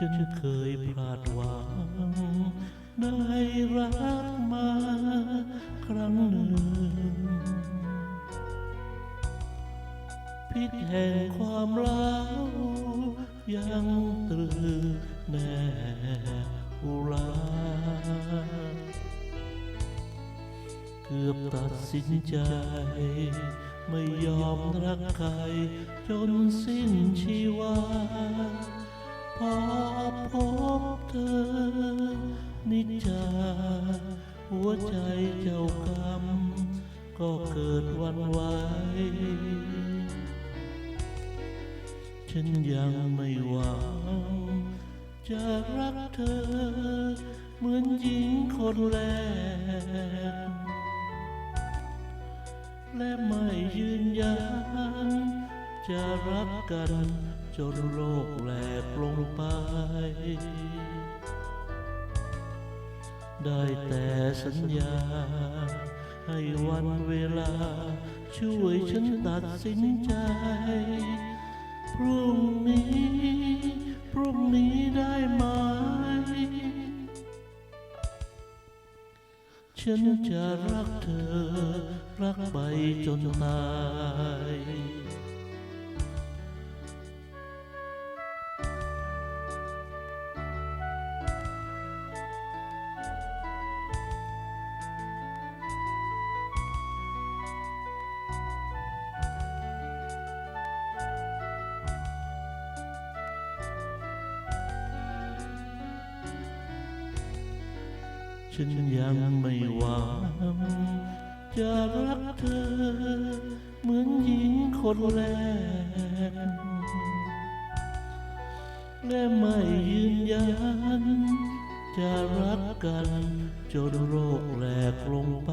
ฉันเคยพลาดหวังได้รักมาครั้งหนึ่งพิษแห่งความร้าวยังตรึงแน่อุราเกือบตัดสินใจ ไม่ยอมรักใครจนสิ้นชีวา นิจจาหัวใจเจ้ากรรม ก็เกิดวันไหวฉันยังไม่หวังจะรักเธอ เหมือนหญิงคนแรก และไม่ยืนยัน จะรักกันจนโลกแหลกลงไป ได้แต่สัญญา ให้วันเวลา ช่วยฉันตัดสินใจ พรุ่งนี้ พรุ่งนี้ได้ไหม ฉันจะรักเธอ รักไปจนตาย ฉันยังไม่หวังจะรักเธอ เหมือนหญิงคนแรก และไม่ยืนยัน จะรักกันจนโลกแหลกลงไป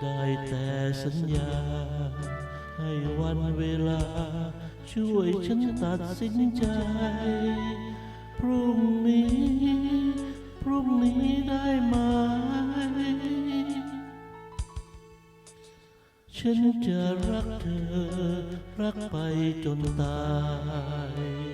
ได้แต่สัญญา ให้วันเวลาช่วยฉันตัดสินใจ รุ่งนี้ พรุ่งนี้ได้ไหม ฉันจะรักเธอ รักไปจนตาย